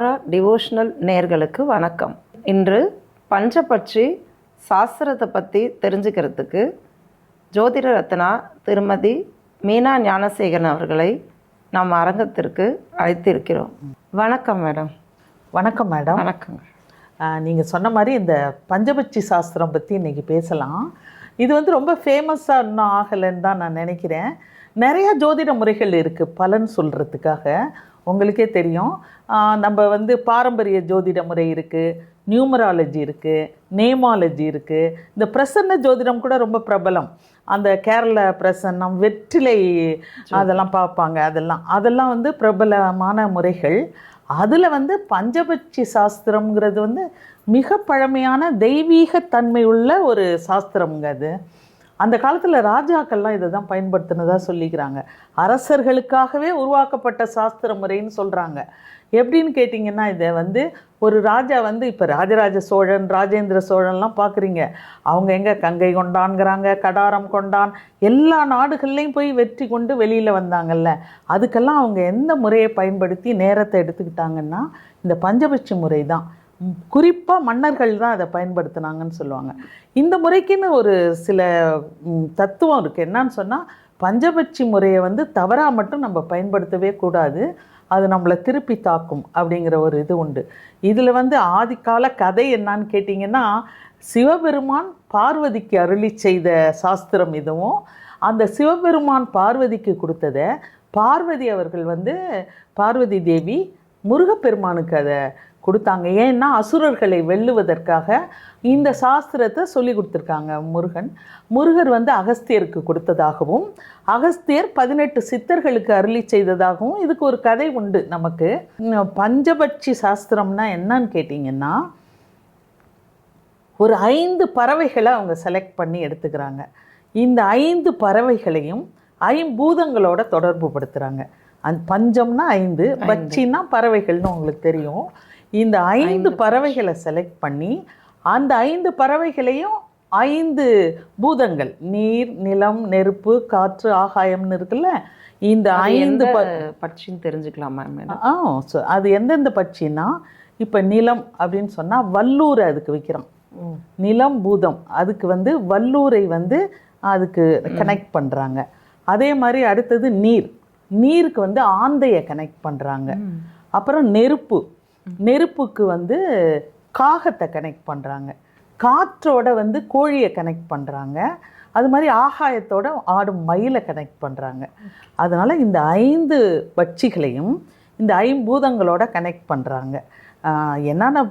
தாரா devotional நேர்களுக்கு வணக்கம். இன்று பஞ்சபட்சி சாஸ்திரத்தை பற்றி தெரிஞ்சுக்கிறதுக்கு ஜோதிட ரத்னா திருமதி மீனா ஞானசேகரன் அவர்களை நாம் அரங்கத்திற்கு அழைத்திருக்கிறோம். வணக்கம் மேடம். வணக்கம் மேடம். வணக்கங்க. நீங்கள் சொன்ன மாதிரி இந்த பஞ்சபட்சி சாஸ்திரம் பற்றி இன்றைக்கி பேசலாம். இது வந்து ரொம்ப ஃபேமஸாக இன்னும் ஆகலைன்னு தான் நான் நினைக்கிறேன். நிறைய ஜோதிட முறைகள் இருக்குது பலன் சொல்கிறதுக்காக உங்களுக்கே தெரியும். நம்ம வந்து பாரம்பரிய ஜோதிட முறை இருக்குது நியூமராலஜி இருக்குது நேமாலஜி இருக்குது இந்த பிரசன்ன ஜோதிடம் கூட ரொம்ப பிரபலம். அந்த கேரள பிரசன்னம் வெற்றிலை அதெல்லாம் பார்ப்பாங்க அதெல்லாம். அதெல்லாம் வந்து பிரபலமான முறைகள். அதில் வந்து பஞ்சபட்சி சாஸ்திரம்ங்கிறது வந்து மிக பழமையான தெய்வீக தன்மை உள்ள ஒரு சாஸ்திரம்ங்க அது. அந்த காலத்தில் ராஜாக்கள்லாம் இதை தான் பயன்படுத்தினதாக சொல்லிக்கிறாங்க. அரசர்களுக்காகவே உருவாக்கப்பட்ட சாஸ்திர முறைன்னு சொல்கிறாங்க எப்படின்னு கேட்டிங்கன்னா இதை வந்து ஒரு ராஜா வந்து இப்போ ராஜராஜ சோழன் ராஜேந்திர சோழன்லாம் பார்க்குறீங்க அவங்க எங்கே கங்கை கொண்டான்ங்கிறாங்க கடாரம் கொண்டான் எல்லா நாடுகள்லையும் போய் வெற்றி கொண்டு வெளியில் வந்தாங்கல்ல. அதுக்கெல்லாம் அவங்க எந்த முறையை பயன்படுத்தி நேரத்தை எடுத்துக்கிட்டாங்கன்னா இந்த பஞ்சபட்சி முறை தான் குறிப்பாக மன்னர்கள் தான் அதை பயன்படுத்தினாங்கன்னு சொல்லுவாங்க. இந்த முறைக்குன்னு ஒரு சில தத்துவம் இருக்குது என்னன்னு சொன்னால் பஞ்சபட்சி முறையை வந்து தவறாக மட்டும் நம்ம பயன்படுத்தவே கூடாது. அது நம்மளை திருப்பி தாக்கும் அப்படிங்கிற ஒரு இது உண்டு. இதில் வந்து ஆதிக்கால கதை என்னான்னு கேட்டிங்கன்னா சிவபெருமான் பார்வதிக்கு அருளி செய்த சாஸ்திரம் இதுவும் அந்த சிவபெருமான் பார்வதிக்கு கொடுத்ததை பார்வதி அவர்கள் வந்து பார்வதி தேவி முருகப்பெருமானுக்கு அதை கொடுத்தாங்க. ஏன்னா அசுரர்களை வெல்லுவதற்காக இந்த சாஸ்திரத்தை சொல்லி கொடுத்துருக்காங்க முருகன். முருகர் வந்து அகஸ்தியருக்கு கொடுத்ததாகவும் அகஸ்தியர் பதினெட்டு சித்தர்களுக்கு அருளி செய்ததாகவும் இதுக்கு ஒரு கதை உண்டு நமக்கு. பஞ்சபட்சி சாஸ்திரம்னா என்னன்னு கேட்டிங்கன்னா ஒரு ஐந்து பறவைகளை அவங்க செலக்ட் பண்ணி எடுத்துக்கிறாங்க. இந்த ஐந்து பறவைகளையும் ஐம்பூதங்களோட தொடர்பு படுத்துகிறாங்க அந்த பஞ்சம்னா ஐந்து. பட்சின்னா பறவைகள்னு உங்களுக்கு தெரியும். இந்த ஐந்து பறவைகளை செலக்ட் பண்ணி அந்த ஐந்து பறவைகளையும் ஐந்து பூதங்கள் நீர் நிலம் நெருப்பு காற்று ஆகாயம்னு இருக்குல்ல இந்த ஐந்து ப பட்சின்னு தெரிஞ்சுக்கலாமா மேடம் ஆ அது எந்தெந்த பட்சின்னா இப்போ நிலம் அப்படின்னு சொன்னால் வல்லூரை அதுக்கு வைக்கிறோம். நிலம் பூதம் அதுக்கு வந்து வல்லூரை வந்து அதுக்கு கனெக்ட் பண்ணுறாங்க அதே மாதிரி அடுத்தது நீர். நீருக்கு வந்து ஆந்தையை கனெக்ட் பண்ணுறாங்க அப்புறம் நெருப்பு. நெருப்புக்கு வந்து காகத்தை கனெக்ட் பண்ணுறாங்க காற்றோட வந்து கோழியை கனெக்ட் பண்ணுறாங்க அது மாதிரி ஆகாயத்தோட ஆடும் மயிலை கனெக்ட் பண்ணுறாங்க அதனால் இந்த ஐந்து பட்சிகளையும் இந்த ஐம்பூதங்களோட கனெக்ட் பண்ணுறாங்க என்னென்ன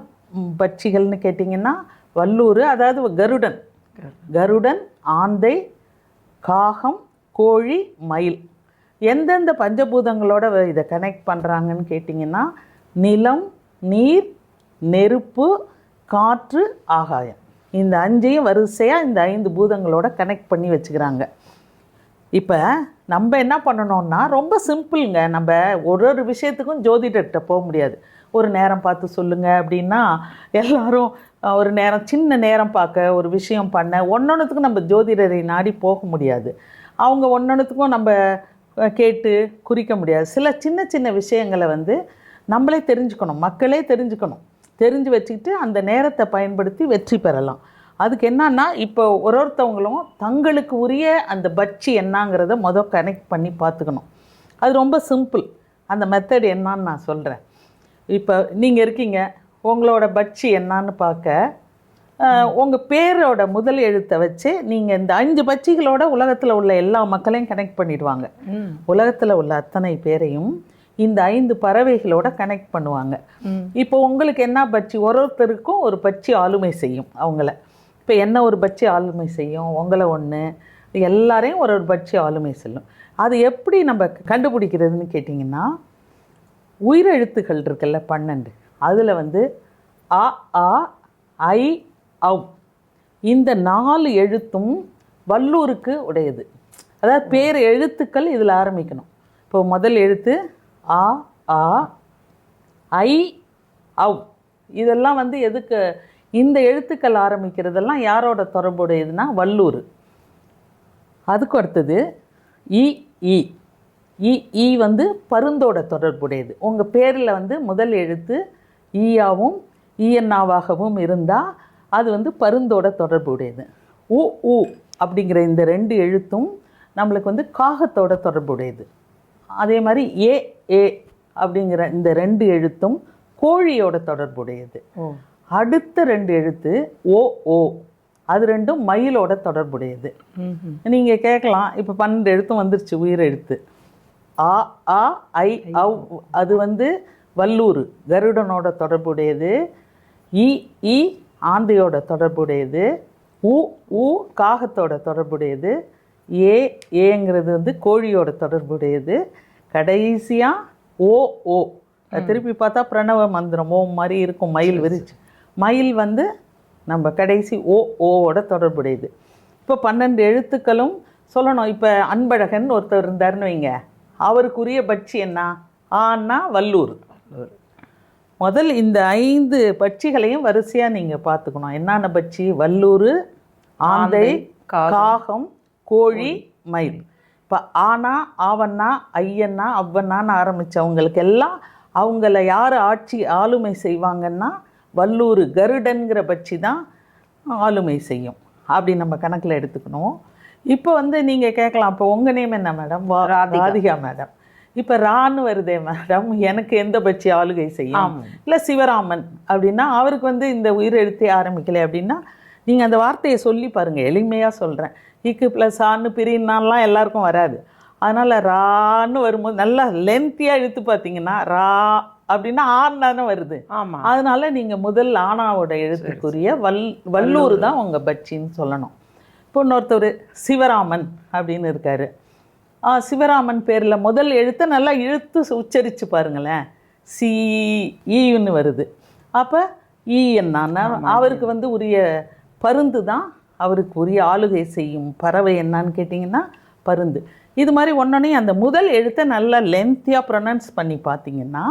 பட்சிகள்னு கேட்டிங்கன்னா வல்லூர் அதாவது கருடன். கருடன். ஆந்தை காகம் கோழி மயில். எந்தெந்த பஞ்சபூதங்களோட இதை கனெக்ட் பண்ணுறாங்கன்னு கேட்டிங்கன்னா நிலம் நீர் நெருப்பு காற்று ஆகாயம். இந்த அஞ்சையும் வரிசையாக இந்த ஐந்து பூதங்களோட கனெக்ட் பண்ணி வச்சுக்கிறாங்க. இப்போ நம்ம என்ன பண்ணணும்னா ரொம்ப சிம்பிளுங்க. நம்ம ஒரு ஒரு விஷயத்துக்கும் ஜோதிடர்கிட்ட போக முடியாது. ஒரு நேரம் பார்த்து சொல்லுங்கள் அப்படின்னா எல்லாரும் ஒரு நேரம் சின்ன நேரம் பார்க்க ஒரு விஷயம் பண்ண ஒன்றொன்றுத்துக்கும் நம்ம ஜோதிடரை நாடி போக முடியாது. அவங்க ஒன்றொன்றுத்துக்கும் நம்ம கேட்டு குறிக்க முடியாது. சில சின்ன சின்ன விஷயங்களை வந்து நம்மளே தெரிஞ்சுக்கணும் மக்களே தெரிஞ்சுக்கணும். தெரிஞ்சு வச்சுக்கிட்டு அந்த நேரத்தை பயன்படுத்தி வெற்றி பெறலாம். அதுக்கு என்னன்னா இப்போ ஒரு ஒருத்தவங்களும் தங்களுக்கு உரிய அந்த பட்சி என்னங்கிறத மொதல் கனெக்ட் பண்ணி பார்த்துக்கணும். அது ரொம்ப சிம்பிள் அந்த மெத்தட் என்னன்னு நான் சொல்கிறேன் இப்போ நீங்கள் இருக்கீங்க உங்களோட பட்சி என்னன்னு பார்க்க உங்கள் பேரோட முதல் எழுத்தை வச்சு நீங்கள் இந்த அஞ்சு பட்சிகளோட உலகத்தில் உள்ள எல்லா மக்களையும் கனெக்ட் பண்ணிடுவாங்க. உலகத்தில் உள்ள அத்தனை பேரையும் இந்த ஐந்து பறவைகளோட கனெக்ட் பண்ணுவாங்க. இப்போ உங்களுக்கு என்ன பட்சி ஒரு ஒருத்தருக்கும் ஒரு பட்சி ஆளுமை செய்யும் அவங்கள. இப்போ என்ன ஒரு பட்சி ஆளுமை செய்யும்? உங்களை ஒன்று எல்லாரையும் ஒரு ஒரு பட்சி ஆளுமை செய்யும் அது எப்படி நம்ம கண்டுபிடிக்கிறதுன்னு கேட்டிங்கன்னா உயிரெழுத்துக்கள் இருக்குல்ல பன்னெண்டு. அதில் வந்து அ ஆ ஐ அவ் இந்த நாலு எழுத்தும் வல்லூருக்கு உடையது. அதாவது பேர் எழுத்துக்கள் இதில் ஆரம்பிக்கணும். இப்போ முதல் எழுத்து ஆ ஆ ஐ அவ் இதெல்லாம் வந்து எதுக்கு இந்த எழுத்துக்கள் ஆரம்பிக்கிறதெல்லாம் யாரோட தொடர்புடையதுன்னா வல்லூர். அதுக்கு அடுத்தது இ இ. இ வந்து பருந்தோட தொடர்புடையது. உங்கள் பேரில் வந்து முதல் எழுத்து ஈயாவும் ஈஎன்னாவாகவும் இருந்தால் அது வந்து பருந்தோட தொடர்புடையது. உ உ அப்படிங்கிற இந்த ரெண்டு எழுத்தும் நம்மளுக்கு வந்து காகத்தோட தொடர்புடையது. அதே மாதிரி ஏ ஏ அப்படிங்கிற இந்த ரெண்டு எழுத்தும் கோழியோட தொடர்புடையது. அடுத்த ரெண்டு எழுத்து ஓ ஓ. அது ரெண்டும் மயிலோட தொடர்புடையது. நீங்கள் கேட்கலாம் இப்போ பன்னெண்டு எழுத்தும் வந்துருச்சு உயிர் எழுத்து. ஆ ஆ ஐ அவ் அது வந்து வல்லூர் கருடனோட தொடர்புடையது. இ இ ஆந்தையோட தொடர்புடையது. உ உ காகத்தோட தொடர்புடையது. ஏ ஏங்கிறது வந்து கோழியோட தொடர்புடையது. கடைசியாக ஓ ஓ. திருப்பி பார்த்தா பிரணவ மந்திரம் ஓம் மாதிரி இருக்கும். மயில் விரிச்சு. மயில் வந்து நம்ம கடைசி ஓ ஓவோட தொடர்புடையது. இப்போ பன்னெண்டு எழுத்துக்களும் சொல்லணும். இப்போ அன்பழகன் ஒருத்தர் இருந்தாருன்னு வைங்க. அவருக்குரிய பட்சி என்ன? ஆன்னா வல்லூர். முதல் இந்த ஐந்து பட்சிகளையும் வரிசையாக நீங்கள் பார்த்துக்கணும். என்னென்ன பட்சி? வல்லூர் ஆந்தை. காகம் கோழி. மயில். இப்போ ஆனா ஆவண்ணா ஐயண்ணா அவ்வண்ணான்னு ஆரம்பித்தவங்களுக்கு எல்லாம் அவங்கள யார் ஆட்சி ஆளுமை செய்வாங்கன்னா வல்லூர் கருடன்கிற பட்சி தான் ஆளுமை செய்யும். அப்படி நம்ம கணக்கில் எடுத்துக்கணும். இப்போ வந்து நீங்கள் கேட்கலாம் இப்போ உங்கள் நேம் என்ன மேடம்? ராதிகா. மேடம். இப்போ ரான்னு வருதே மேடம் எனக்கு எந்த பட்சி ஆளுகை செய்யும். இல்லை சிவராமன் அப்படின்னா அவருக்கு வந்து இந்த உயிர் எழுத்தே ஆரம்பிக்கலை அப்படின்னா நீங்கள் அந்த வார்த்தையை சொல்லி பாருங்கள் எளிமையாக சொல்கிறேன் இக்கு ப்ளஸ் ஆன்னு பிரினாலாம் எல்லாருக்கும் வராது. அதனால் ரான்னு வரும்போது நல்லா லென்த்தியாக இழுத்து பார்த்தீங்கன்னா ரா அப்படின்னா ஆண் தானே வருது. ஆமா. அதனால நீங்கள் முதல் ஆனாவோட எழுத்துக்குரிய வல் வல்லூர் தான் உங்கள் பட்சின்னு சொல்லணும். இப்போ இன்னொருத்தர் சிவராமன் அப்படின்னு இருக்காரு. சிவராமன் பேரில் முதல் எழுத்தை நல்லா இழுத்து உச்சரித்து பாருங்களேன். சி ஈன்னு வருது. அப்போ ஈ என்னன்னா அவருக்கு வந்து உரிய பருந்து தான் அவருக்கு உரிய ஆளுகை செய்யும் பறவை என்னான்னு கேட்டிங்கன்னா பருந்து. இது மாதிரி ஒன்றொன்னே அந்த முதல் எழுத்தை நல்லா லென்த்தியாக ப்ரொனன்ஸ் பண்ணி பார்த்தீங்கன்னா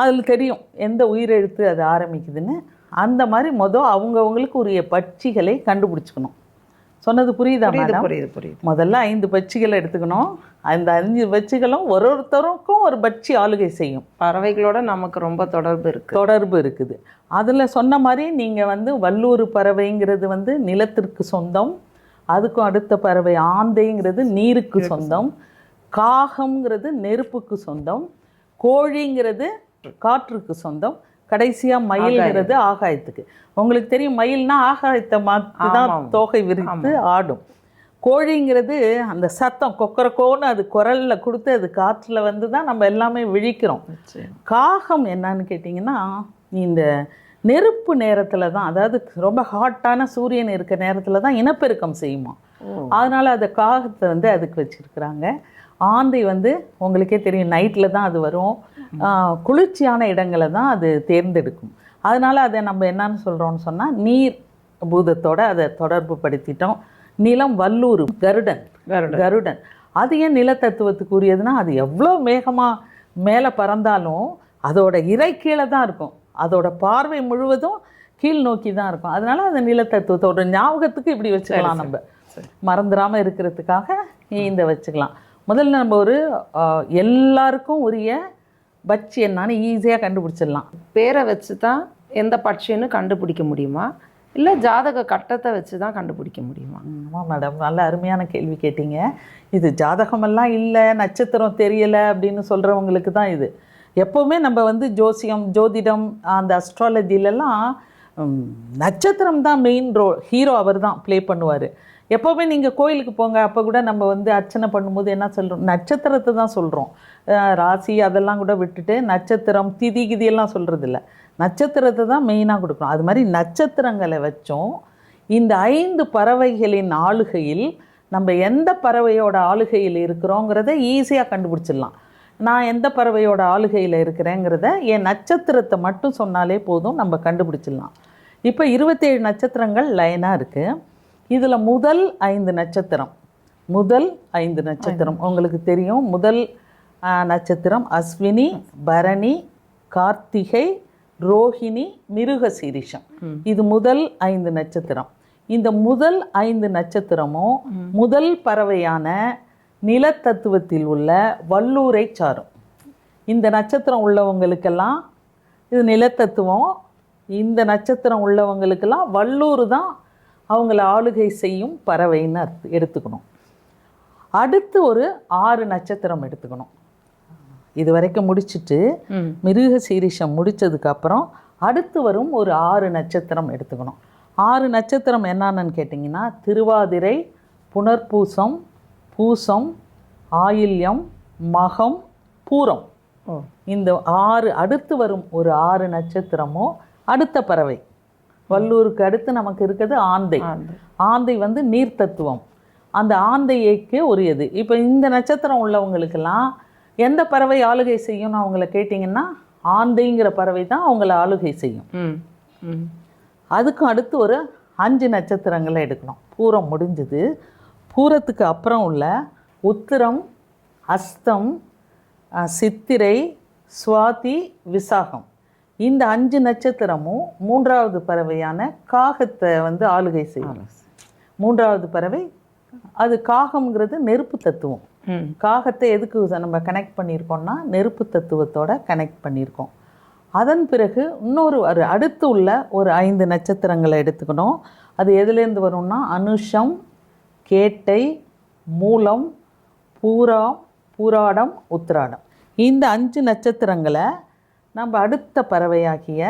அதில் தெரியும் எந்த உயிரெழுத்து அது ஆரம்பிக்குதுன்னு. அந்த மாதிரி மொதல் அவங்கவுங்களுக்கு உரிய பட்சிகளை கண்டுபிடிச்சிக்கணும். சொன்னது புரியுதா புரியுது புரியுது புரியுது. முதல்ல ஐந்து பட்சிகளை எடுத்துக்கணும். அந்த அஞ்சு பட்சிகளும் ஒரு ஒருத்தருக்கும் ஒரு பட்சி ஆளுகை செய்யும். பறவைகளோட நமக்கு ரொம்ப தொடர்பு இருக்கு. தொடர்பு இருக்குது. அதில் சொன்ன மாதிரி நீங்கள் வந்து வல்லூர் பறவைங்கிறது வந்து நிலத்திற்கு சொந்தம். அதுக்கும் அடுத்த பறவை ஆந்தைங்கிறது நீருக்கு சொந்தம். காகம்ங்கிறது நெருப்புக்கு சொந்தம். கோழிங்கிறது காற்றுக்கு சொந்தம். கடைசியாக மயில்ங்கிறது ஆகாயத்துக்கு உங்களுக்கு தெரியும் மயில்னா ஆகாயத்தை மாற்றி தான். தோகை விரித்து ஆடும் கோழிங்கிறது அந்த சத்தம் கொக்கரக்கோன்னு அது குரல்ல கொடுத்து அது காற்றில் வந்து தான் நம்ம எல்லாமே விழிக்கிறோம். காகம் என்னன்னு கேட்டிங்கன்னா இந்த நெருப்பு நேரத்தில் தான் அதாவது ரொம்ப ஹாட்டான சூரியன் இருக்க நேரத்தில் தான் இனப்பெருக்கம் செய்யுமா. அதனால அந்த காகத்தை வந்து அதுக்கு வச்சிருக்கிறாங்க ஆந்தை வந்து உங்களுக்கே தெரியும் நைட்டில் தான் அது வரும். குளிர்ச்சியான இடங்களை தான் அது தேர்ந்தெடுக்கும். அதனால அதை நம்ம என்னன்னு சொல்கிறோம்னு சொன்னால் நீர் பூதத்தோட அதை தொடர்பு படுத்திட்டோம். நிலம் வல்லூர் கருடன் கருடன். கருடன். அது ஏன் நிலத்தத்துவத்துக்கு உரியதுன்னா அது எவ்வளோ மேகமாக மேலே பறந்தாலும் அதோட இறை கீழே தான் இருக்கும். அதோட பார்வை முழுவதும் கீழ் நோக்கி தான் இருக்கும். அதனால அந்த நிலத்தத்துவத்தோட ஞாபகத்துக்கு இப்படி வச்சுக்கலாம் நம்ம. மறந்துடாமல் இருக்கிறதுக்காக இந்த வச்சுக்கலாம். முதல்ல நம்ம ஒரு எல்லாருக்கும் உரிய பட்சி என்னன்னு ஈஸியாக கண்டுபிடிச்சிடலாம். பேரை வச்சு தான் எந்த பட்சின்னு கண்டுபிடிக்க முடியுமா? இல்லை ஜாதக கட்டத்தை வச்சு தான் கண்டுபிடிக்க முடியுமா? ஆமாம் மேடம் நல்ல அருமையான கேள்வி கேட்டீங்க. இது ஜாதகமெல்லாம் இல்லை நட்சத்திரம் தெரியலை அப்படின்னு சொல்கிறவங்களுக்கு தான் இது. எப்போவுமே நம்ம வந்து ஜோசியம் ஜோதிடம் அந்த அஸ்ட்ராலஜிலெல்லாம் நட்சத்திரம் தான் மெயின் ரோ ஹீரோ அவர் தான் ப்ளே பண்ணுவார். எப்போவுமே நீங்கள் கோயிலுக்கு போங்க அப்போ கூட நம்ம வந்து அர்ச்சனை பண்ணும்போது என்ன சொல்கிறோம் நட்சத்திரத்தை தான் சொல்கிறோம் ராசி அதெல்லாம் கூட விட்டுட்டு நட்சத்திரம் திதி கிதியெல்லாம் சொல்கிறது இல்லை நட்சத்திரத்தை தான் மெயினாக கொடுக்கணும். அது மாதிரி நட்சத்திரங்களை வச்சும். இந்த ஐந்து பறவைகளின் ஆளுகையில் நம்ம எந்த பறவையோட ஆளுகையில் இருக்கிறோங்கிறத ஈஸியாக கண்டுபிடிச்சிடலாம். நான் எந்த பறவையோட ஆளுகையில் இருக்கிறேங்கிறத என் நட்சத்திரத்தை மட்டும் சொன்னாலே போதும் நம்ம கண்டுபிடிச்சிடலாம். இப்போ இருபத்தேழு நட்சத்திரங்கள் லைனாக இருக்குது இதில் முதல் ஐந்து நட்சத்திரம். முதல் ஐந்து நட்சத்திரம். உங்களுக்கு தெரியும் முதல் நட்சத்திரம் அஸ்வினி பரணி கார்த்திகை ரோஹிணி மிருகசீரிஷம். இது முதல் ஐந்து நட்சத்திரம். இந்த முதல் ஐந்து நட்சத்திரமும் முதல் பறவையான நிலத்தத்துவத்தில் உள்ள வல்லூரை சாரும். இந்த நட்சத்திரம் உள்ளவங்களுக்கெல்லாம் இது நிலத்தத்துவம். இந்த நட்சத்திரம் உள்ளவங்களுக்கெல்லாம் வல்லூர் தான் அவங்கள ஆளுகை செய்யும் பறவைன்னு அர்த்த எடுத்துக்கணும். அடுத்து ஒரு ஆறு நட்சத்திரம் எடுத்துக்கணும். இது வரைக்கும் முடிச்சிட்டு மிருக சீரிஷம் முடிச்சதுக்கப்புறம் அடுத்து வரும் ஒரு ஆறு நட்சத்திரம் எடுத்துக்கணும். ஆறு நட்சத்திரம் என்னன்னு கேட்டிங்கன்னா திருவாதிரை புனர்பூசம் பூசம் ஆயில்யம் மகம் பூரம். இந்த ஆறு அடுத்து வரும் ஒரு ஆறு நட்சத்திரமும் அடுத்த பறவை. வல்லூருக்கு அடுத்து நமக்கு இருக்கிறது ஆந்தை. ஆந்தை. வந்து நீர் தத்துவம். அந்த ஆந்தைக்கு உரியது இப்போ இந்த நட்சத்திரம் உள்ளவங்களுக்கெல்லாம் எந்த பறவை ஆளுகை செய்யும்னு அவங்கள கேட்டிங்கன்னா ஆந்தைங்கிற பறவை தான் அவங்கள ஆளுகை செய்யும். அதுக்கும் அடுத்து ஒரு அஞ்சு நட்சத்திரங்களை எடுக்கணும். பூரம் முடிஞ்சது. பூரத்துக்கு அப்புறம் உள்ள உத்திரம் அஸ்தம் சித்திரை சுவாதி விசாகம். இந்த அஞ்சு நட்சத்திரமும் மூன்றாவது பறவையான காகத்தை வந்து ஆளுகை செய்யும். மூன்றாவது பறவை அது காகம்ங்கிறது நெருப்பு தத்துவம். காகத்தை எதுக்கு நம்ம கனெக்ட் பண்ணியிருக்கோம்னா நெருப்பு தத்துவத்தோட கனெக்ட் பண்ணியிருக்கோம். அதன் பிறகு இன்னொரு ஒரு அடுத்து உள்ள ஒரு ஐந்து நட்சத்திரங்களை எடுத்துக்கணும். அது எதுலேருந்து வரும்னா அனுஷம் கேட்டை மூலம் பூரா பூராடம் உத்திராடம். இந்த அஞ்சு நட்சத்திரங்களை நம்ம அடுத்த பறவையாகிய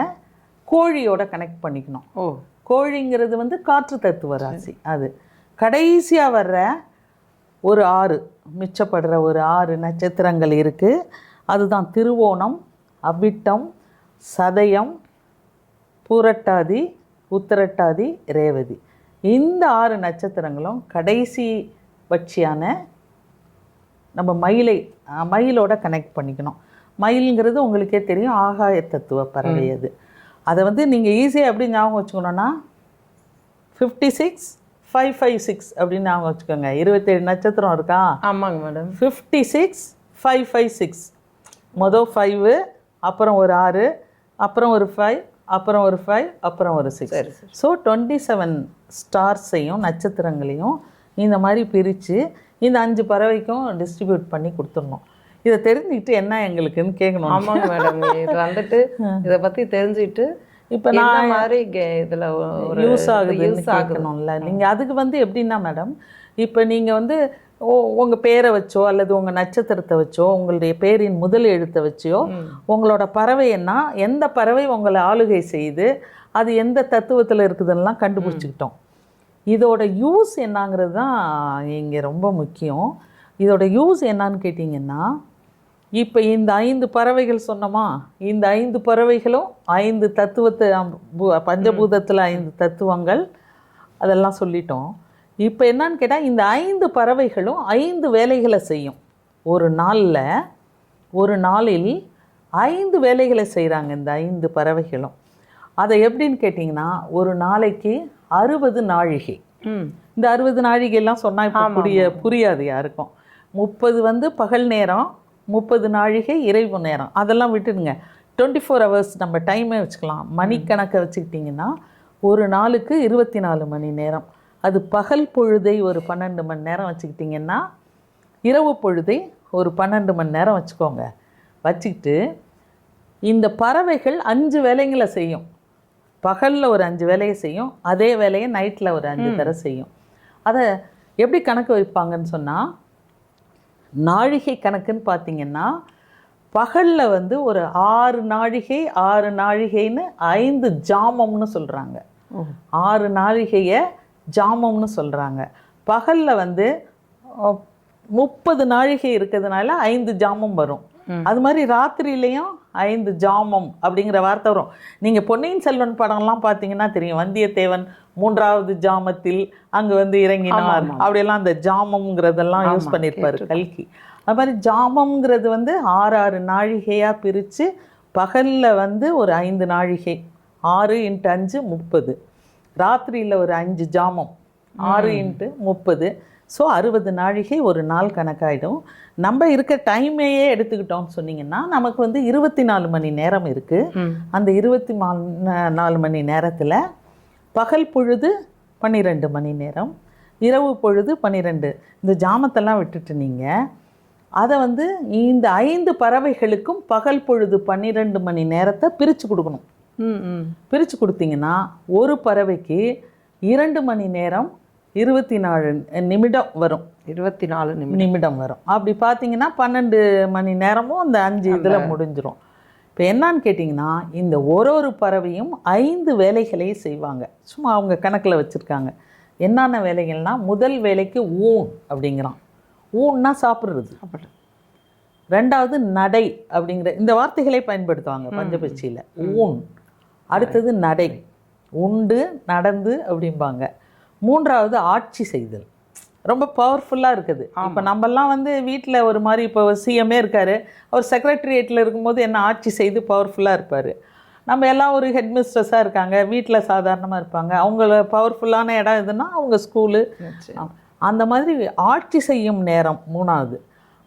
கோழியோட கனெக்ட் பண்ணிக்கணும். ஓ. கோழிங்கிறது வந்து காற்று தத்துவ ராசி. அது கடைசியாக வர்ற ஒரு ஆறு மிச்சப்படுற ஒரு ஆறு நட்சத்திரங்கள் இருக்குது அதுதான் திருவோணம் அவ்விட்டம் சதயம் பூரட்டாதி உத்திரட்டாதி ரேவதி. இந்த ஆறு நட்சத்திரங்களும் கடைசி பட்சியான நம்ம மயிலை மயிலோட கனெக்ட் பண்ணிக்கணும். மயிலுங்கிறது உங்களுக்கே தெரியும் ஆகாய தத்துவ பறவை அது அதை வந்து நீங்கள் ஈஸியாக எப்படி ஞாபகம் வச்சுக்கணுன்னா fifty six five five six அப்படின்னு ஞாபகம் வச்சுக்கோங்க. இருபத்தேழு நட்சத்திரம் இருக்கா? ஆமாங்க madam fifty six five five six மொதல் ஃபைவு அப்புறம் ஒரு ஆறு அப்புறம் ஒரு ஃபைவ் அப்புறம் ஒரு ஃபைவ் அப்புறம் ஒரு சிக்ஸ் ஸோ டுவெண்ட்டி செவன் ஸ்டார்ஸையும் நட்சத்திரங்களையும் இந்த மாதிரி பிரித்து இந்த அஞ்சு பறவைக்கும் டிஸ்ட்ரிபியூட் பண்ணி கொடுத்துடணும். இதை தெரிஞ்சுக்கிட்டு என்ன எங்களுக்குன்னு கேட்கணும் ஆமாங்க மேடம் இது வந்துட்டு இதை பத்தி தெரிஞ்சுட்டு இப்போ நான் மாதிரி இதுல ஒரு யூஸ் ஆகுதுன்னு யூஸ் ஆகுது. கேட்கணும்ல நீங்கள் அதுக்கு வந்து எப்படின்னா மேடம் இப்போ நீங்கள் வந்து ஓ உங்கள் பேரை வச்சோ அல்லது உங்கள் நட்சத்திரத்தை வச்சோ உங்களுடைய பேரின் முதல் எழுத்தை வச்சோ உங்களோட பறவை என்ன எந்த பறவை உங்களை ஆளுகை செய்து அது எந்த தத்துவத்தில் இருக்குதுன்னெலாம் கண்டுபிடிச்சிக்கிட்டோம். இதோட யூஸ் என்னங்கிறது தான் இங்கே ரொம்ப முக்கியம். இதோட யூஸ் என்னன்னு கேட்டிங்கன்னா இப்போ இந்த ஐந்து பறவைகள் சொன்னோமா? இந்த ஐந்து பறவைகளும் ஐந்து தத்துவத்தை பஞ்சபூதத்தில் ஐந்து தத்துவங்கள் அதெல்லாம் சொல்லிட்டோம். இப்போ என்னன்னு கேட்டால் இந்த ஐந்து பறவைகளும் ஐந்து வேலைகளை செய்யும். ஒரு நாளில் ஒரு நாளில் ஐந்து வேலைகளை செய்கிறாங்க இந்த ஐந்து பறவைகளும். அதை எப்படின்னு கேட்டிங்கன்னா ஒரு நாளைக்கு அறுபது நாழிகை. இந்த அறுபது நாழிகைலாம் சொன்னால் இப்போ புரிய புரியாது யாருக்கும். முப்பது வந்து பகல் நேரம் முப்பது நாழிகை இறைவு நேரம். அதெல்லாம் விட்டுடுங்க. டுவெண்ட்டி ஃபோர் ஹவர்ஸ் நம்ம டைமே வச்சுக்கலாம். மணிக்கணக்கை வச்சுக்கிட்டிங்கன்னா ஒரு நாளுக்கு இருபத்தி நாலு மணி நேரம். அது பகல் பொழுதை ஒரு பன்னெண்டு மணி நேரம் வச்சுக்கிட்டிங்கன்னா இரவு பொழுதை ஒரு பன்னெண்டு மணி நேரம் வச்சுக்கோங்க. வச்சுக்கிட்டு இந்த பறவைகள் அஞ்சு வேலைங்களை செய்யும். பகலில் ஒரு அஞ்சு வேலையை செய்யும். அதே வேலையை நைட்டில் ஒரு அஞ்சு தடவை செய்யும். அதை எப்படி கணக்கு வைப்பாங்கன்னு சொன்னால் நாழிகை கணக்குன்னு பார்த்தீங்கன்னா பகலில் வந்து ஒரு ஆறு நாழிகை ஆறு நாழிகைன்னு ஐந்து ஜாமம்னு சொல்கிறாங்க ஆறு நாழிகையை ஜாமம்னு சொல்கிறாங்க பகலில் வந்து முப்பது நாழிகை இருக்கிறதுனால ஐந்து ஜாமம் வரும். அது மாதிரி ராத்திரியிலையும் ஐந்து ஜாமம் அப்படிங்கிற வார்த்தை வரும். நீங்கள் பொன்னியின் செல்வன் படம்லாம் பார்த்தீங்கன்னா தெரியும். வந்தியத்தேவன் மூன்றாவது ஜாமத்தில் அங்கே வந்து இறங்கினார். அப்படியெல்லாம் அந்த ஜாமம்ங்கிறதெல்லாம் யூஸ் பண்ணியிருப்பாரு கல்கி. அது மாதிரி ஜாமம்ங்கிறது வந்து ஆறு ஆறு நாழிகையாக பிரித்து பகலில் வந்து ஒரு ஐந்து நாழிகை ஆறு இன்ட்டு அஞ்சு முப்பது. ராத்திரியில் ஒரு அஞ்சு ஜாமம் ஆறு இன்ட்டு முப்பது. ஸோ அறுபது நாழிகை ஒரு நாள் கணக்காயிடும். நம்ம இருக்க டைமையே எடுத்துக்கிட்டோம்னு சொன்னீங்கன்னா நமக்கு வந்து இருபத்தி நாலு மணி நேரம் இருக்குது அந்த இருபத்தி நாலு மணி நேரத்தில் பகல் பொழுது பன்னிரெண்டு மணி நேரம் இரவு பொழுது பன்னிரெண்டு. இந்த ஜாமத்தெல்லாம் விட்டுட்டு நீங்கள் அதை வந்து இந்த ஐந்து பறவைகளுக்கும் பகல் பொழுது பன்னிரெண்டு மணி நேரத்தை பிரித்து கொடுக்கணும். பிரித்து கொடுத்தீங்கன்னா ஒரு பறவைக்கு இரண்டு மணி நேரம் இருபத்தி நாலு நிமிடம் வரும். இருபத்தி நாலு நிமிடம் வரும். அப்படி பார்த்தீங்கன்னா பன்னெண்டு மணி நேரமும் அந்த அஞ்சு இதில் முடிஞ்சிரும். இப்போ என்னன்னு கேட்டிங்கன்னா இந்த ஒரு ஒரு பறவையும் ஐந்து வேலைகளை செய்வாங்க. சும்மா அவங்க கணக்கில் வச்சுருக்காங்க. என்னென்ன வேலைகள்னா முதல் வேலைக்கு ஊன் அப்படிங்கிறான். ஊன்னா சாப்பிட்றது. அப்படி ரெண்டாவது நடை அப்படிங்கிற இந்த வார்த்தைகளை பயன்படுத்துவாங்க பஞ்சபட்சியில். ஊன். அடுத்தது நடை. உண்டு நடந்து அப்படிம்பாங்க. மூன்றாவது ஆட்சி செய்தல். ரொம்ப பவர்ஃபுல்லாக இருக்குது. இப்போ நம்மெல்லாம் வந்து வீட்டில் ஒரு மாதிரி இப்போ சிஎம்ஏ இருக்கார். அவர் செக்ரட்டரியேட்டில் இருக்கும்போது என்ன ஆட்சி செய்து பவர்ஃபுல்லாக இருப்பார். நம்ம எல்லாம் ஒரு ஹெட் மிஸ்ட்ரஸாக இருக்காங்க. வீட்டில் சாதாரணமாக இருப்பாங்க. அவங்கள பவர்ஃபுல்லான இடம் எதுன்னா அவங்க ஸ்கூலு. அந்த மாதிரி ஆட்சி செய்யும் நேரம் மூணாவது.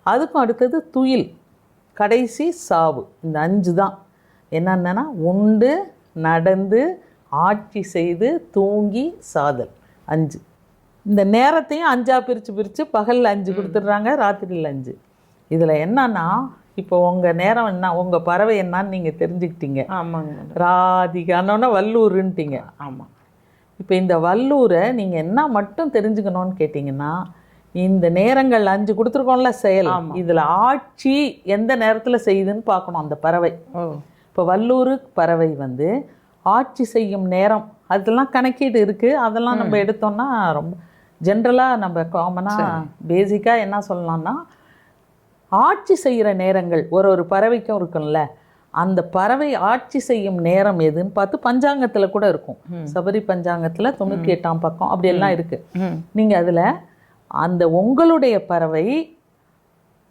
அதுக்கும் அடுத்தது துயில். கடைசி சாவு. இந்த அஞ்சு தான். என்னென்னா உண்டு நடந்து ஆட்சி செய்து தூங்கி சாதல். அஞ்சு. இந்த நேரத்தையும் அஞ்சா பிரித்து பிரித்து பகலில் அஞ்சு கொடுத்துட்றாங்க ராத்திரியில் அஞ்சு. இதில் என்னன்னா இப்போ உங்கள் நேரம் என்ன உங்கள் பறவை என்னன்னு நீங்கள் தெரிஞ்சுக்கிட்டீங்க. ஆமாங்க ராதிகானோன்னா வல்லூருன்ட்டீங்க. ஆமாம் இப்போ இந்த வல்லூரை நீங்கள் என்ன மட்டும் தெரிஞ்சுக்கணும்னு கேட்டிங்கன்னா இந்த நேரங்கள் அஞ்சு கொடுத்துருக்கோம்ல செயல். இதில் ஆட்சி எந்த நேரத்தில் செய்யுதுன்னு பார்க்கணும் அந்த பறவை. இப்போ வல்லூர் பறவை வந்து ஆட்சி செய்யும் நேரம் அதெல்லாம் கணக்கீடு இருக்குது அதெல்லாம் நம்ம எடுத்தோம்னா ரொம்ப ஜென்ரலாக நம்ம காமனாக பேசிக்காக என்ன சொல்லலாம்னா ஆட்சி செய்கிற நேரங்கள் ஒரு ஒரு பறவைக்கும் இருக்கும்ல அந்த பறவை ஆட்சி செய்யும் நேரம் எதுன்னு பார்த்து பஞ்சாங்கத்தில் கூட இருக்கும். சபரி பஞ்சாங்கத்தில் தொண்ணூற்றி எட்டாம் பக்கம் அப்படியெல்லாம் இருக்குது நீங்கள் அதில் அந்த உங்களுடைய பறவை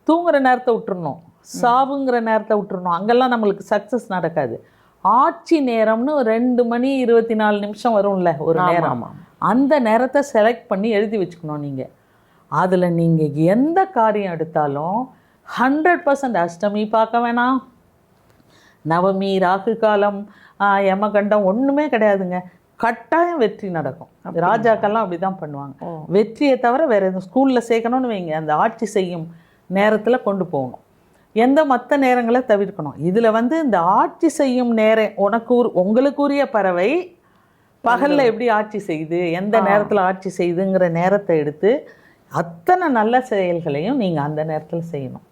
தூங்குற நேரத்தை விட்டுறணும் சாவுங்கிற நேரத்தை விட்டுறணும். அங்கெல்லாம் நம்மளுக்கு சக்ஸஸ் நடக்காது. ஆட்சி நேரம்னு ரெண்டு மணி இருபத்தி நாலு நிமிஷம் வரும்ல ஒரு நேரம். அந்த நேரத்தை செலக்ட் பண்ணி எழுதி வச்சுக்கணும் நீங்கள் அதில் நீங்கள் எந்த காரியம் எடுத்தாலும் ஹண்ட்ரட் பர்சன்ட் அஷ்டமி பார்க்க வேணாம். நவமி ராகு காலம் யமகண்டம் ஒன்றுமே கிடையாதுங்க. கட்டாயம் வெற்றி நடக்கும். ராஜாக்கள்லாம் அப்படி தான் பண்ணுவாங்க. வெற்றியை தவிர வேறு எதுவும் ஸ்கூலில் சேர்க்கணும்னு வைங்க. அந்த ஆட்சி செய்யும் நேரத்தில் கொண்டு போகணும். எந்த மற்ற நேரங்களை தவிர்க்கணும். இதில் வந்து இந்த ஆட்சி செய்யும் நேரம் உனக்கு உங்களுக்குரிய பறவை பகலில் எப்படி ஆட்சி செய்யுது எந்த நேரத்தில் ஆட்சி செய்யுதுங்கிற நேரத்தை எடுத்து அத்தனை நல்ல செயல்களையும் நீங்கள் அந்த நேரத்தில் செய்யணும்.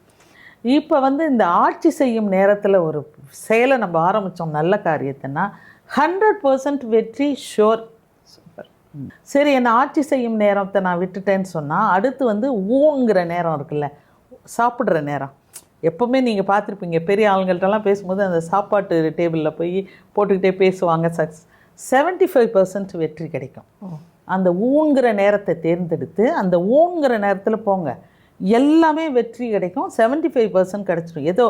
இப்போ வந்து இந்த ஆட்சி செய்யும் நேரத்தில் ஒரு செயலை நம்ம ஆரம்பித்தோம் நல்ல காரியத்தைன்னா ஹண்ட்ரட் பர்சன்ட் வெற்றி ஷோர் சூப்பர் சரி என்னை ஆட்சி செய்யும் நேரத்தை நான் விட்டுட்டேன்னு சொன்னால் அடுத்து வந்து ஊங்கிற நேரம் இருக்குல்ல சாப்பிட்ற நேரம். எப்போவுமே நீங்கள் பார்த்துருப்பீங்க பெரிய ஆளுங்கள்ட்டலாம் பேசும்போது அந்த சாப்பாட்டு டேபிளில் போய் போட்டுக்கிட்டே பேசுவாங்க சக்ஸ் செவன்ட்டி ஃபைவ் பர்சன்ட் வெற்றி கிடைக்கும். அந்த ஊங்கிற நேரத்தை தேர்ந்தெடுத்து அந்த ஊங்கிற நேரத்தில் போங்க. எல்லாமே வெற்றி கிடைக்கும். செவன்ட்டி ஃபைவ் பர்சன்ட் கிடச்சிடும் ஏதோ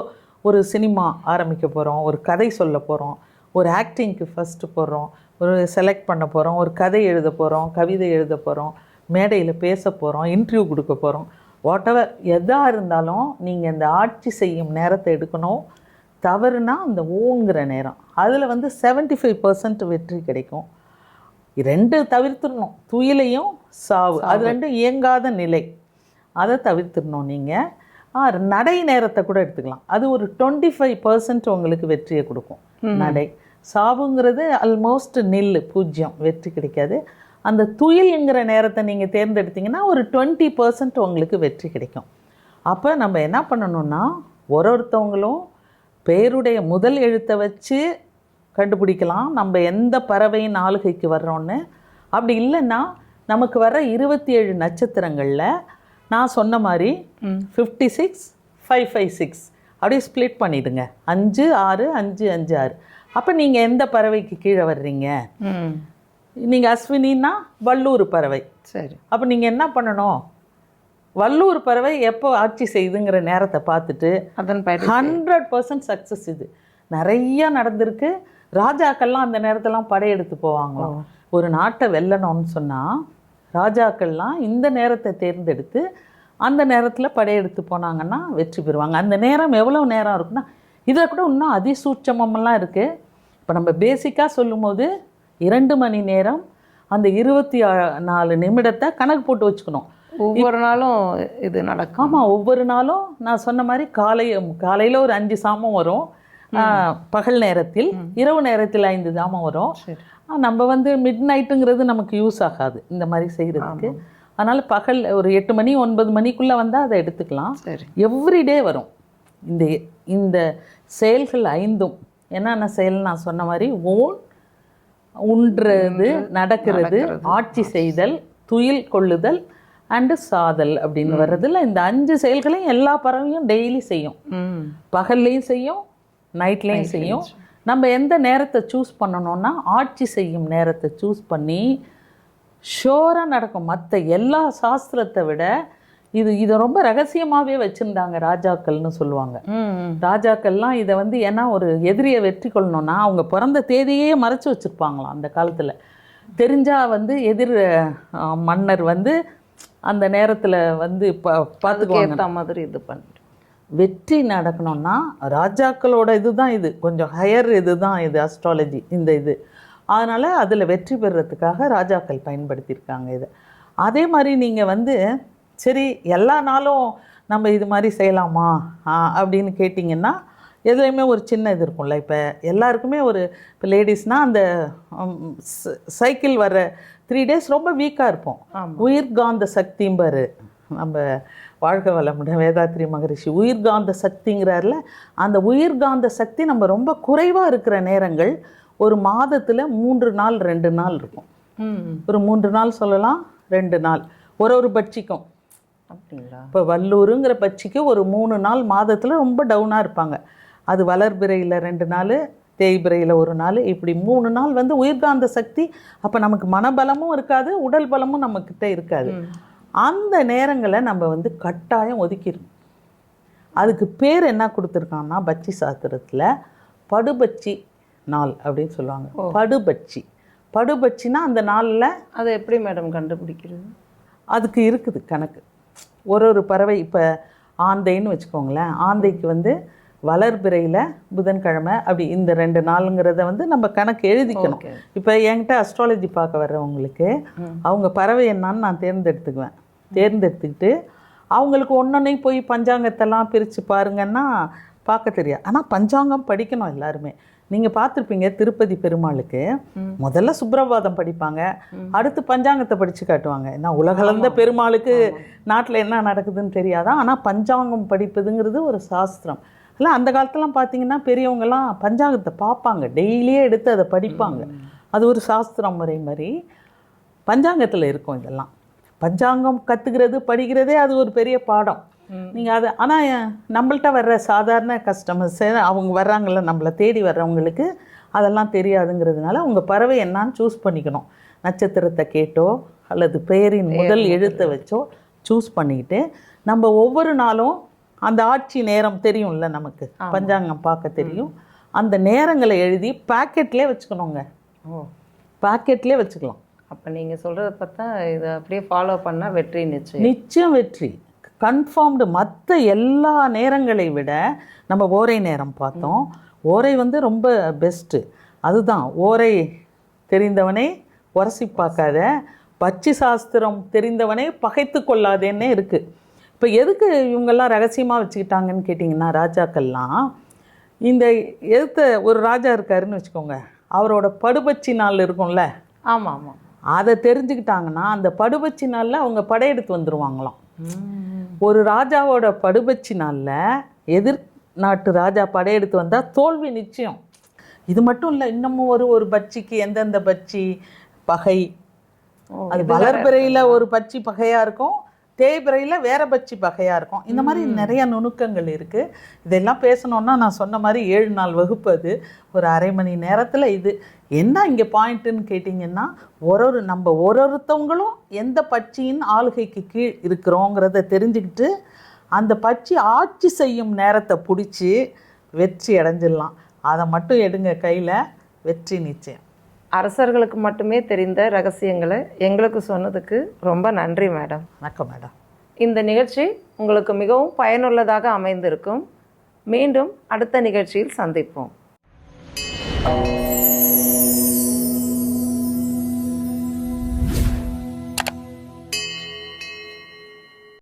ஒரு சினிமா ஆரம்பிக்க போகிறோம் ஒரு கதை சொல்ல போகிறோம் ஒரு ஆக்டிங்க்கு ஃபஸ்ட்டு போடுறோம் ஒரு செலக்ட் பண்ண போகிறோம் ஒரு கதை எழுத போகிறோம் கவிதை எழுத போகிறோம் மேடையில் பேச போகிறோம் இன்டர்வியூ கொடுக்க போகிறோம் வாட் எவர் எதாக இருந்தாலும் நீங்கள் இந்த ஆட்சி செய்யும் நேரத்தை எடுக்கணும். தவறுனா அந்த ஊங்கிற நேரம். அதில் வந்து செவன்ட்டி ஃபைவ் பர்சன்ட் வெற்றி கிடைக்கும். ரெண்டு தவிர்த்துடணும் துயிலையும் சாவு. அது ரெண்டும் இயங்காத நிலை. அதை தவிர்த்துடணும் நீங்கள் நடை நேரத்தை கூட எடுத்துக்கலாம். அது ஒரு டுவெண்ட்டி ஃபைவ் பர்சன்ட் உங்களுக்கு வெற்றியை கொடுக்கும். நடை. சாவுங்கிறது ஆல்மோஸ்ட் நில் பூஜ்ஜியம். வெற்றி கிடைக்காது. அந்த துயில்ங்கிற நேரத்தை நீங்கள் தேர்ந்தெடுத்தீங்கன்னா ஒரு டுவெண்ட்டி பர்சன்ட் உங்களுக்கு வெற்றி கிடைக்கும். அப்போ நம்ம என்ன பண்ணணும்னா ஒரு ஒருத்தவங்களும் பேருடைய முதல் எழுத்தை வச்சு கண்டுபிடிக்கலாம். நம்ம எந்த பறவையின் ஆளுகைக்கு வர்றோன்னு அப்படி இல்லைன்னா நமக்கு வர இருபத்தி ஏழு நட்சத்திரங்களில் நான் சொன்ன மாதிரி fifty six five five six அப்படியே ஸ்ப்ளிட் பண்ணிடுங்க. அஞ்சு ஆறு அஞ்சு அஞ்சு ஆறு. அப்போ நீங்கள் எந்த பறவைக்கு கீழே வர்றீங்க? நீங்கள் அஸ்வினின்னா வல்லூர் பறவை. சரி. அப்போ நீங்கள் என்ன பண்ணணும்? வல்லூர் பறவை எப்போ ஆட்சி செய்யுதுங்கிற நேரத்தை பார்த்துட்டு அதன் ஹண்ட்ரட் பர்சன்ட் சக்ஸஸ் இது. நிறைய நடந்திருக்கு. ராஜாக்கள்லாம் அந்த நேரத்தெல்லாம் படையெடுத்து போவாங்களாம். ஒரு நாட்டை வெல்லணும்னு சொன்னால் ராஜாக்கள்லாம் இந்த நேரத்தை தேர்ந்தெடுத்து அந்த நேரத்தில் படையெடுத்து போனாங்கன்னா வெற்றி பெறுவாங்க. அந்த நேரம் எவ்வளோ நேரம் இருக்குன்னா இதில் கூட இன்னும் அதிசூட்சமெல்லாம் இருக்குது இப்போ நம்ம பேசிக்காக சொல்லும்போது இரண்டு மணி நேரம் அந்த இருபத்தி நாலு நிமிடத்தை கணக்கு போட்டு வச்சுக்கணும். ஒவ்வொரு நாளும் இது நடக்கும். ஆமாம் ஒவ்வொரு நாளும் நான் சொன்ன மாதிரி காலை காலையில் ஒரு அஞ்சு சாமம் வரும். பகல் நேரத்தில் இரவு நேரத்தில் ஐந்து ஜாமம் வரும். நம்ம வந்து மிட் நைட்டுங்கிறது நமக்கு யூஸ் ஆகாது இந்த மாதிரி செய்கிறதுக்கு அதனால் பகல் ஒரு எட்டு மணி ஒன்பது மணிக்குள்ளே வந்தால் அதை எடுத்துக்கலாம். எவ்ரிடே வரும். இந்த இந்த செயல்கள் ஐந்தும். என்னென்ன செயல் நான் சொன்ன மாதிரி ஓன் உண்றது நடக்கிறது ஆட்சி செய்தல் துயில் கொள்ளுதல் அண்டு சாதல் அப்படின்னு வர்றதுல இந்த அஞ்சு செயல்களையும் எல்லா பறவையும் டெய்லி செய்யும். ம். பகல்லையும் செய்யும் நைட்லேயும் செய்யும். நம்ம எந்த நேரத்தை சூஸ் பண்ணணும்னா ஆட்சி செய்யும் நேரத்தை சூஸ் பண்ணி ஷோராக நடக்கும். மற்ற எல்லா சாஸ்திரத்தை விட இது இதை ரொம்ப ரகசியமாகவே வச்சுருந்தாங்க ராஜாக்கள்னு சொல்லுவாங்க. ராஜாக்கள்லாம் இதை வந்து ஏன்னா ஒரு எதிரியை வெற்றி கொள்ளணும்னா அவங்க பிறந்த தேதியே மறைச்சு வச்சுருப்பாங்களாம் அந்த காலத்தில். தெரிஞ்சால் வந்து எதிர் மன்னர் வந்து அந்த நேரத்தில் வந்து பா அதுக்கு பார்த்துக்குவாங்க ஏற்ற மாதிரி இது பண்ணிட்டு வெற்றி நடக்கணும்னா ராஜாக்களோட இதுதான் இது. கொஞ்சம் ஹையர் இதுதான் இது அஸ்ட்ராலஜி இந்த இது. அதனால் அதில் வெற்றி பெறுறதுக்காக ராஜாக்கள் பயன்படுத்தியிருக்காங்க இதை. அதே மாதிரி நீங்கள் வந்து சரி எல்லா நாளும் நம்ம இது மாதிரி செய்யலாமா? அப்படின்னு கேட்டிங்கன்னா எதுலேயுமே ஒரு சின்ன இது இருக்கும்ல. இப்போ எல்லாருக்குமே ஒரு இப்போ லேடிஸ்னால் அந்த சைக்கிள் வர த்ரீ டேஸ் ரொம்ப வீக்காக இருப்போம். உயிர்காந்த சக்திம்பாரு நம்ம வாழ்க வளமுடன் வேதாத்ரி மகரிஷி உயிர்காந்த சக்திங்கிறார்ல அந்த உயிர்காந்த சக்தி நம்ம ரொம்ப குறைவாக இருக்கிற நேரங்கள் ஒரு மாதத்தில் மூன்று நாள் ரெண்டு நாள் இருக்கும். ஒரு மூன்று நாள் சொல்லலாம் ரெண்டு நாள். ஒரு ஒரு பட்சிக்கும். அப்படிங்களா? இப்போ வல்லூருங்கிற பட்சிக்கு ஒரு மூணு நாள் மாதத்தில் ரொம்ப டவுனாக இருப்பாங்க. அது வளர்பிறையில் ரெண்டு நாள். தேய்பிறையில் ஒரு நாள் இப்படி மூணு நாள் வந்து உயிர்காந்த சக்தி அப்போ நமக்கு மனபலமும் இருக்காது உடல் பலமும் நம்மக்கிட்ட இருக்காது. அந்த நேரங்களை நம்ம வந்து கட்டாயம் ஒதுக்கிடணும். அதுக்கு பேர் என்ன கொடுத்துருக்காங்கன்னா பச்சி சாஸ்திரத்தில் படுபச்சி நாள் அப்படின்னு சொல்லுவாங்க. படுபச்சி படுபச்சினா அந்த நாளில் அதை எப்படி மேடம் கண்டுபிடிக்கிறது? அதுக்கு இருக்குது கணக்கு. ஒரு ஒரு பறவை இப்போ ஆந்தைன்னு வச்சுக்கோங்களேன் ஆந்தைக்கு வந்து வளர்பிறையில் புதன்கிழமை அப்படி இந்த ரெண்டு நாளுங்கிறத வந்து நம்ம கணக்கு எழுதிக்கணும். இப்போ என்கிட்ட அஸ்ட்ராலஜி பார்க்க வர்றவங்களுக்கு அவங்க பறவை என்னன்னு நான் தேர்ந்தெடுத்துக்குவேன். தேர்ந்தெடுத்துக்கிட்டு அவங்களுக்கு ஒன்றொன்னையும் போய் பஞ்சாங்கத்தெல்லாம் பிரித்து பாருங்கன்னா பார்க்க தெரியாது. ஆனால் பஞ்சாங்கம் படிக்கணும் எல்லாருமே. நீங்கள் பார்த்துருப்பீங்க திருப்பதி பெருமாளுக்கு. முதல்ல சுப்ரபாதம் படிப்பாங்க. அடுத்து பஞ்சாங்கத்தை படித்து காட்டுவாங்க. ஏன்னா உலகளந்த பெருமாளுக்கு நாட்டில் என்ன நடக்குதுன்னு தெரியாதா? ஆனால் பஞ்சாங்கம் படிப்பதுங்கிறது ஒரு சாஸ்திரம். இல்லை அந்த காலத்துலாம் பார்த்தீங்கன்னா பெரியவங்கெல்லாம் பஞ்சாங்கத்தை பார்ப்பாங்க டெய்லியே எடுத்து அதை படிப்பாங்க. அது ஒரு சாஸ்திர முறை மாதிரி பஞ்சாங்கத்தில் இருக்கும் இதெல்லாம். பஞ்சாங்கம் கற்றுக்கிறது படிக்கிறதே அது ஒரு பெரிய பாடம். நீங்கள் அதை ஆனால் நம்மள்ட்ட வர்ற சாதாரண கஸ்டமர்ஸ் அவங்க வர்றாங்கல்ல நம்மளை தேடி வர்றவங்களுக்கு அதெல்லாம் தெரியாதுங்கிறதுனால உங்கள் பறவை என்னான்னு சூஸ் பண்ணிக்கணும். நட்சத்திரத்தை கேட்டோ அல்லது பெயரின் முதல் எழுத்தை வச்சோ சூஸ் பண்ணிக்கிட்டு நம்ம ஒவ்வொரு நாளும் அந்த ஆட்சி நேரம் தெரியும்ல நமக்கு. பஞ்சாங்கம் பார்க்க தெரியும். அந்த நேரங்களை எழுதி பாக்கெட்லேயே வச்சுக்கணுங்க. ஓ. பாக்கெட்லேயே வச்சுக்கலாம். அப்போ நீங்கள் சொல்கிறத பார்த்தா இதை அப்படியே ஃபாலோ பண்ணால் வெற்றி நிச்சயம். நிச்சயம் வெற்றி. கன்ஃபார்ம்டு மற்ற எல்லா நேரங்களை விட நம்ம ஓரை நேரம் பார்த்தோம். ஓரை வந்து ரொம்ப பெஸ்ட்டு அதுதான். ஓரை தெரிந்தவனே உரசி பார்க்காத பச்சி சாஸ்திரம் தெரிந்தவனே பகைத்து கொள்ளாதேன்னே இருக்குது இப்போ எதுக்கு இவங்கெல்லாம் ரகசியமாக வச்சுக்கிட்டாங்கன்னு கேட்டிங்கன்னா ராஜாக்கள்லாம் இந்த எதுத்த ஒரு ராஜா இருக்காருன்னு வச்சுக்கோங்க அவரோட படுபச்சி நாள் இருக்கும்ல? ஆமாம். ஆமாம் அதை தெரிஞ்சுக்கிட்டாங்கன்னா அந்த படுபச்சி நாளில் அவங்க படையெடுத்து வந்துருவாங்களாம். ஒரு ராஜாவோட படுபச்சி நாளில் எதிர் நாட்டு ராஜா படையெடுத்து வந்தால் தோல்வி நிச்சயம். இது மட்டும் இல்லை இன்னமும் ஒரு ஒரு பட்சிக்கு எந்தெந்த பட்சி பகை? அது வளர்பிறையில் ஒரு பட்சி பகையாக இருக்கும் தேய்பிறையில் வேற பட்சி பகையாக இருக்கும். இந்த மாதிரி நிறைய நுணுக்கங்கள் இருக்குது இதெல்லாம் பேசணுன்னா நான் சொன்ன மாதிரி ஏழு நாள் வகுப்பு அது. ஒரு அரை மணி நேரத்தில் இது. என்ன இங்கே பாயிண்ட்டுன்னு கேட்டிங்கன்னா ஒரு ஒரு நம்ம ஒரு ஒருத்தவங்களும் எந்த பட்சியின் ஆளுகைக்கு கீழ் இருக்கிறோங்கிறத தெரிஞ்சுக்கிட்டு அந்த பட்சி ஆட்சி செய்யும் நேரத்தை பிடிச்சி வெற்றி அடைஞ்சிடலாம். அதை மட்டும் எடுங்க கையில். வெற்றி நிச்சயம். அரசர்களுக்கு மட்டுமே தெரிந்த ரகசியங்களை எங்களுக்கு சொன்னதுக்கு ரொம்ப நன்றி மேடம். வணக்கம் மேடம். இந்த நிகழ்ச்சி உங்களுக்கு மிகவும் பயனுள்ளதாக அமைந்திருக்கும். மீண்டும் அடுத்த நிகழ்ச்சியில் சந்திப்போம்.